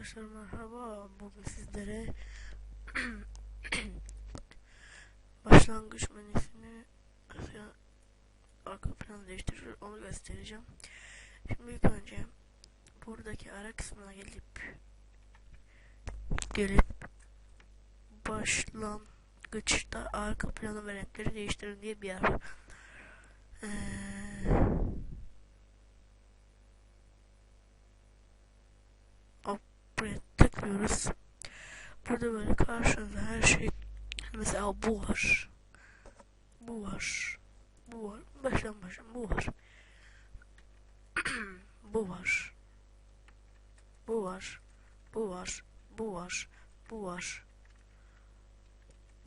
Arkadaşlar merhaba. Bugün sizlere başlangıç menüsünü arka planı değiştirir onu göstereceğim. Şimdi ilk önce buradaki ara kısmına gelip gelip başlangıçta arka planı ve renkleri değiştirin diye bir yer. Ee, tıklıyoruz. Burada böyle karşınıza her şey mesela bu var. Bu var. Bu var. Baştan baştan bu var. bu var. Bu var. Bu var. Bu var. Bu var.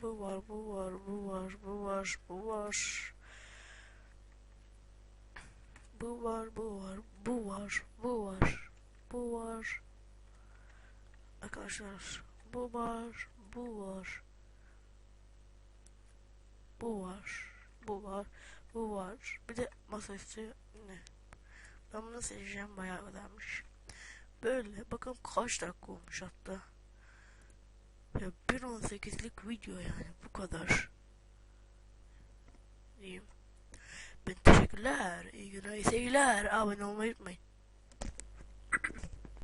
Bu var, bu var, bu var, bu var, bu var. Bu var, bu var, bu var, bu var, bu var. Arkadaşlar bu var, bu var. Bu var, bu var, bu var. Bir de masaüstü ne? Ben bunu seçeceğim bayağı ödenmiş. Böyle bakın kaç dakika olmuş hatta. Ya 1.18'lik video yani bu kadar. Diyeyim. Ben teşekkürler. İyi günler, iyi seyirler. Abone olmayı unutmayın.